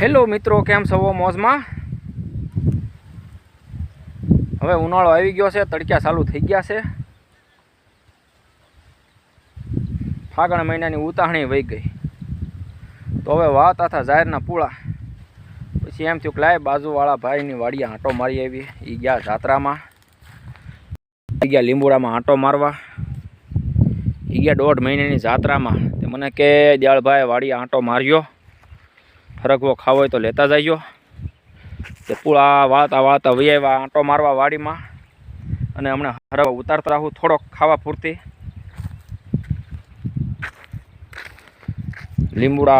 Hello મિત્રો, કેમ સવો મોજમાં? હવે ઉનાળો આવી ગયો છે તડક્યા ચાલુ થઈ ગયા છે. ફાગણ મહિનાની ઉતાહણી વહી ગઈ. તો હવે વાત હતા જાહેરના પૂળા. પછી એમ થયું કે લાય બાજુવાળા ભાઈની વાડીએ આંટો મારી આવી એ ગયા જાત્રામાં. ગયા લીંબોડામાં આંટો મારવા. એ ગયા દોઢ મહિનાની જાત્રામાં. મને કે દયાળભાઈ વાડીએ આંટો માર્યો. હરગવો ખાવો હોય તો લેતા જઈજો. તે પૂળા વાતા વાતા વહી આંટો મારવા વાડીમાં. અને હમણાં હરગવો ઉતારતા રહું થોડોક ખાવા પૂરતી. લીંબુડા.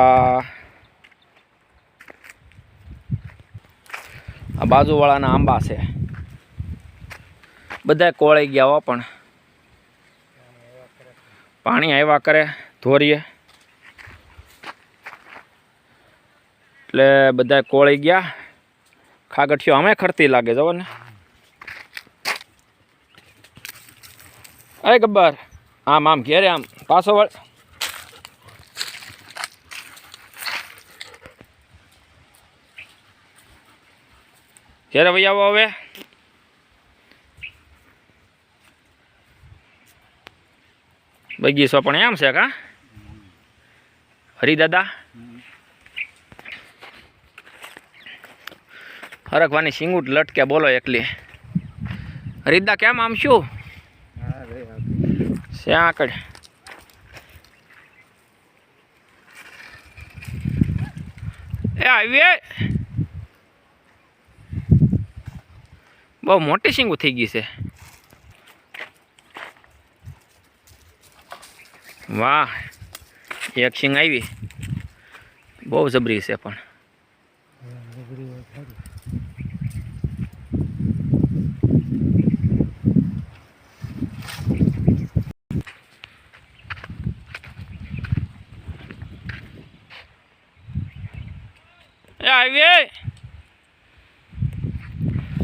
આ બાજુવાળાના આંબા છે. બધા કોળાઈ ગયા હો પણ. પાણી આવ્યા કરે, ધોરીએ. એટલે બધા કોળી ગયા. ખાગઠિયો અમે ખરતી લાગે, જવો ને. અરે ગબ્બર. આમ આમ, ઘેરે આમ. પાછો વળ. ઘેરે ભાઈ આવો હવે. બગીચો પણ એમ છે કા હરિદાદા? હરખવાની સિંગુટ લટકે, બોલો એકલી. હરિદા, કેમ આમ શું? શ્યાં આગળ. એ આવી બહુ મોટી સિંગુ થઈ ગઈ છે. વાહ, એક સિંગ આવી. બહુ જબરી છે પણ.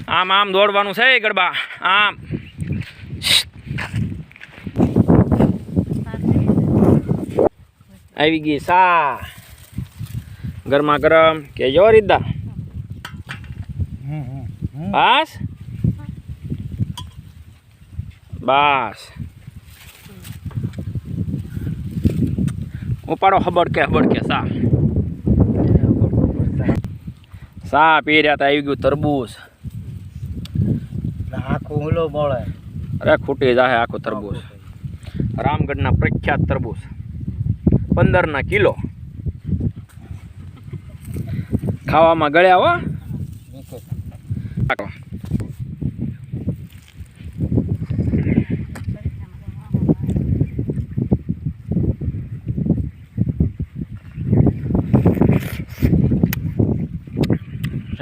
આમ આમ દોડવાનું છે ગરબા આમ. આવી ગઈ સા. ગરમા ગરમ. કે રીતદા બસ? બસ. ઉપાડો ખબર કે ખબર કે સા. સા પી રહ્યા તા આવી ગયું તરબૂચ. આખું હુલો મળે અરે ખૂટી જાય આખું તરબૂચ. રામગઢના પ્રખ્યાત તરબૂચ. પંદરના કિલો. ખાવામાં ગળ્યા હો આટો.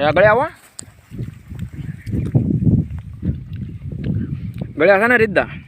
આ આવો. ગળ્યા છે ને રીતના?